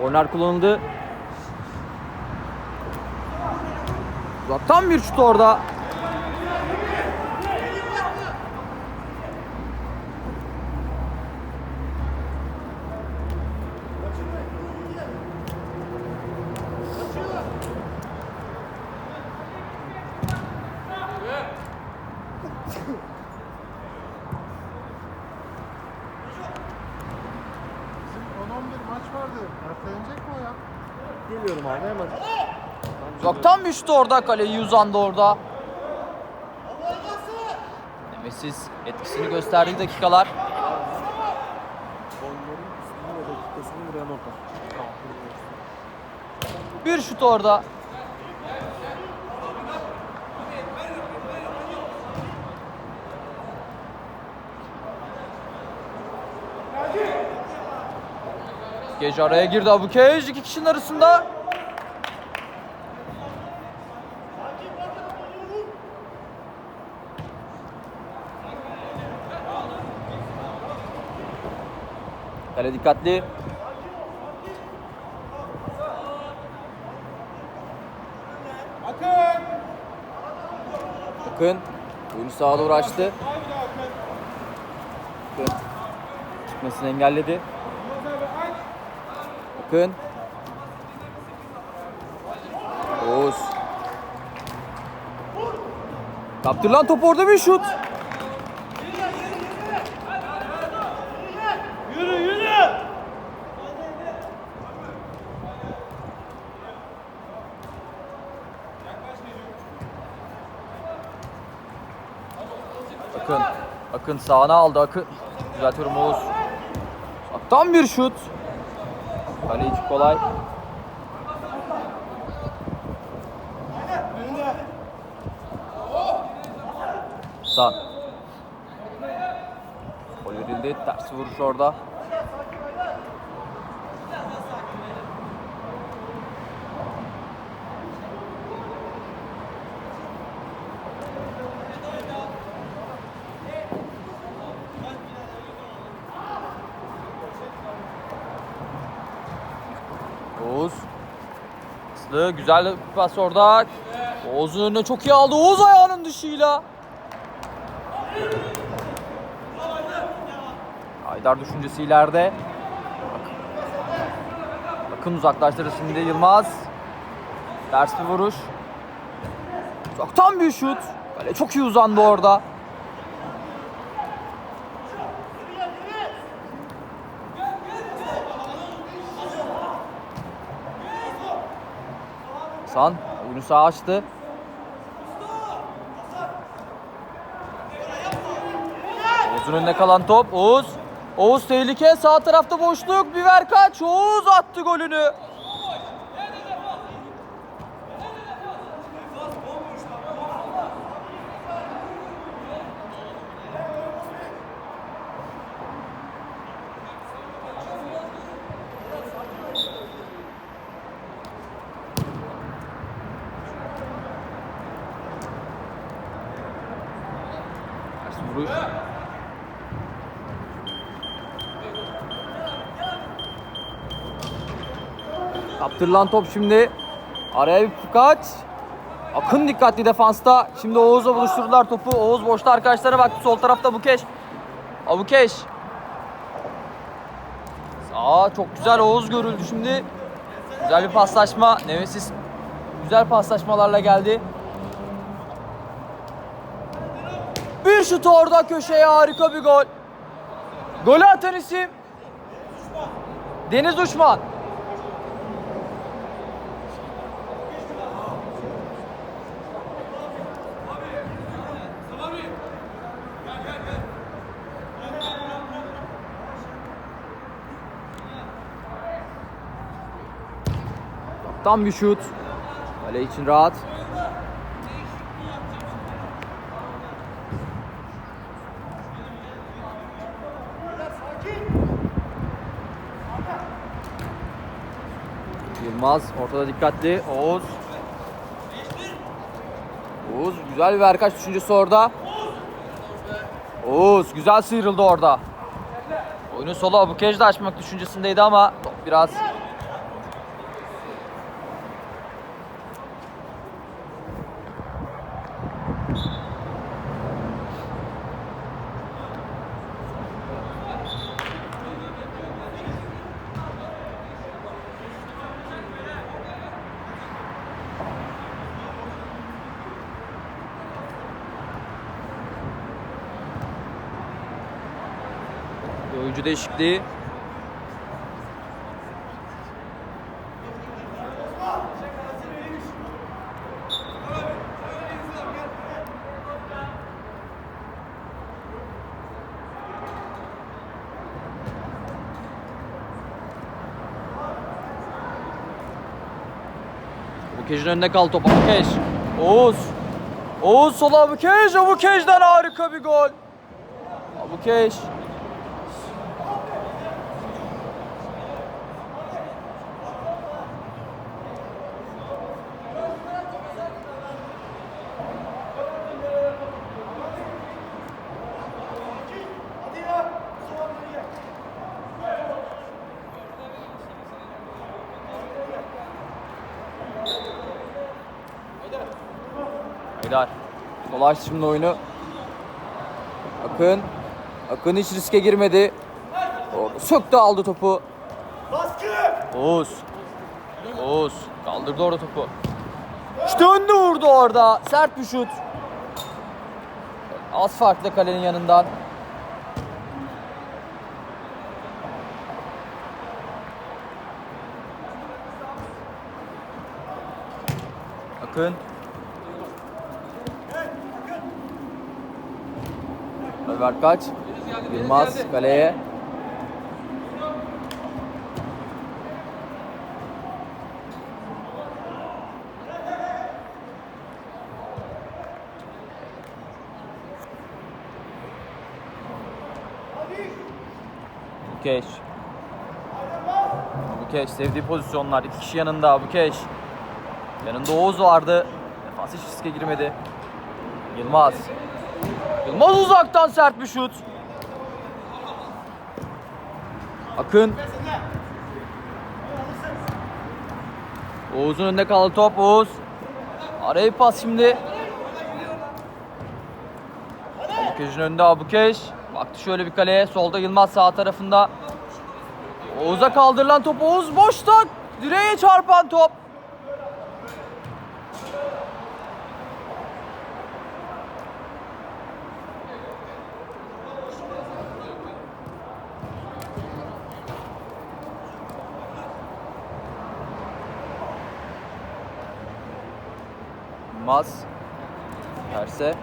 Korner kullanıldı. Uzaktan bir şut orada. Geliyorum abi hemen. Uzaktan bir şut orada. Kaleyi uzandı orada. Nemesis etkisini gösterdiği dakikalar. Bir şut orada. Gece araya girdi Abukej iki kişinin arasında. Kale dikkatli. Akın oyunu sağa doğru açtı. Akın çıkmasını engelledi. Akın Oğuz Kaptırılan top orada bir şut. Akın. Akın sağına aldı Akın. Düzeltiyorum Oğuz. Uzaktan bir şut. Kaleci kolay. San. Gol verildi. Ters vuruş orada. Oğuz. Aslı güzel pas orada. Oğuz'un önüne çok iyi aldı. Oğuz ayağının dışıyla. Haydar düşüncesi ileride. Bakın uzaklaştırdı şimdi Yılmaz. Ters bir vuruş. Uzaktan bir şut. Kale çok iyi uzandı orada. San oyunu sağa açtı. Oğuz'un önüne kalan top. Oğuz. Oğuz tehlike. Sağ tarafta boşluk. Bir ver kaç. Oğuz attı golünü. Ters vuruş. Kaptırılan top şimdi. Araya bir kaç. Akın dikkatli defansta. Şimdi Oğuz'la buluşturdular topu. Oğuz boşta arkadaşlara baktı. Sol tarafta Bukeş. Abukeş. Sağ çok güzel Oğuz görüldü şimdi. Güzel bir paslaşma. Nemesis güzel paslaşmalarla geldi. Bir şut orada köşeye harika bir gol. Golü atan isim Deniz Uçman. Tam bir şut. Kale için rahat. Yılmaz ortada dikkatli. Oğuz. Oğuz güzel bir verkaç düşüncesi orada. Oğuz güzel sıyrıldı orada. Oyunun solu Abukej de açmak düşüncesindeydi ama top biraz Oyuncu değişikliği. Bukej'in önünde kaldı top. Bukej. Oğuz. Oğuz sola Bukej. Bukej'den harika bir gol. Bukej. Haydar. Sola şimdi oyunu. Akın. Akın hiç riske girmedi. Söktü aldı topu. Oğuz. Oğuz. Kaldırdı orada topu. İşte önde vurdu orada. Sert bir şut. Az farklı kalenin yanından. Akın. Ömer kaç? Yılmaz kaleye. Bukeş. Bukeş sevdiği pozisyonlar. iki kişi yanında Bukeş. Yanında Oğuz vardı. Defans hiç riske girmedi. Yılmaz. Yılmaz uzaktan sert bir şut. Akın. Oğuz'un önünde kaldı top. Oğuz. Araya bir pas şimdi. Abukeş'in önünde Abukeş. Baktı şöyle bir kaleye. Solda Yılmaz sağ tarafında. Oğuz'a kaldırılan top. Oğuz boşta. Direğe çarpan top. Yılmaz. Terse.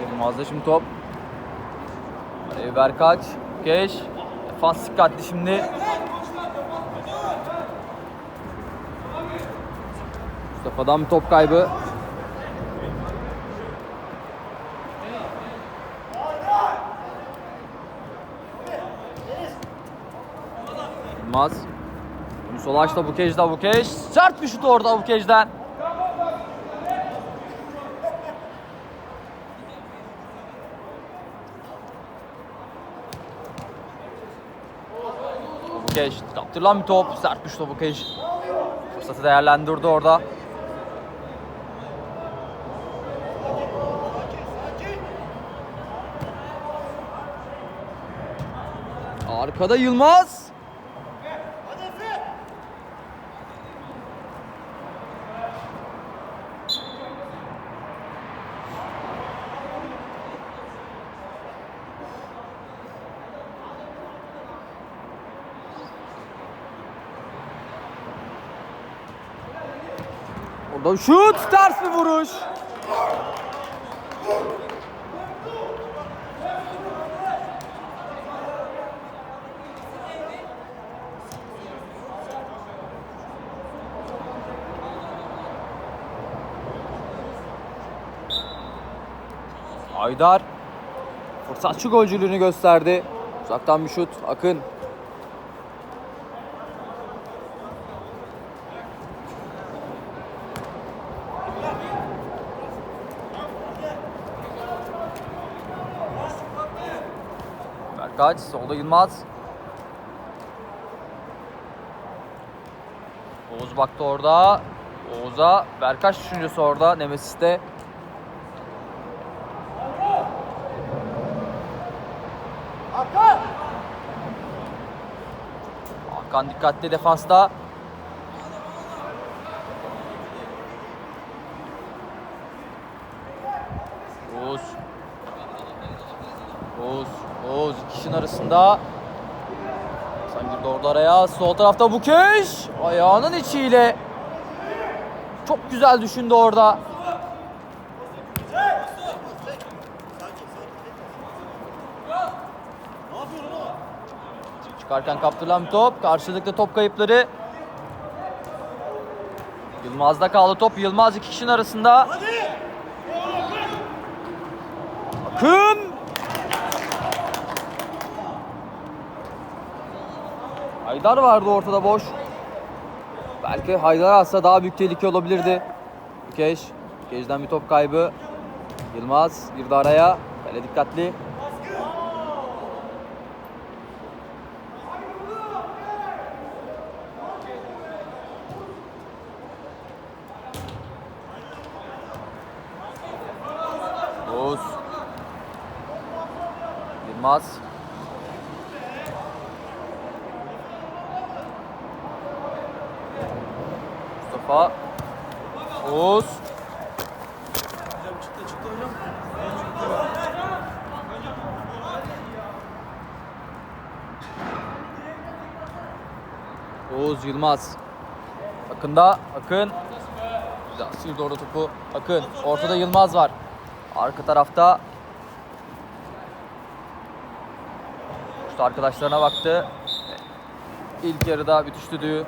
Yılmaz'da şimdi top. Berkaç. Geç. Defans dikkatli şimdi. Mustafa'dan bir top kaybı. Yılmaz. Bunu sola açtı Bukej'de Bukej. Sert bir şut orada Bukej'den. Bukej kaptırılan bir top. Sert bir şut Bukej. Fırsatı değerlendirdi orada. Arkada Yılmaz. Orada şut, ters bir vuruş. Aydar fırsatçı golcülüğünü gösterdi. Uzaktan bir şut. Akın. Berkaç, solda Yılmaz. Oğuz baktı orada. Oğuz'a Berkaç düşüncesi orada. Nemesis'te. Hakan dikkatli defansta. Oğuz. Oğuz iki Hasan girdi orada araya. Sol tarafta Bukeş. Ayağının içiyle. Çok güzel düşündü orada. Çıkarken kaptırılan bir top. Karşılıklı top kayıpları. Yılmaz'da kaldı top. Yılmaz iki kişinin arasında. Akın. Haydar vardı ortada boş. Belki Haydar alsa daha büyük tehlike olabilirdi. Bükeş. Bükeş'den bir top kaybı. Yılmaz girdi araya. Kale dikkatli. Oğuz. Yılmaz. Mustafa. Oğuz. Oğuz Yılmaz. Akın'da Akın. Güzel sıyırdı orada topu. Akın. Ortada Yılmaz var. Arka tarafta Usta arkadaşlarına baktı. İlk yarıda bitiş düdüğü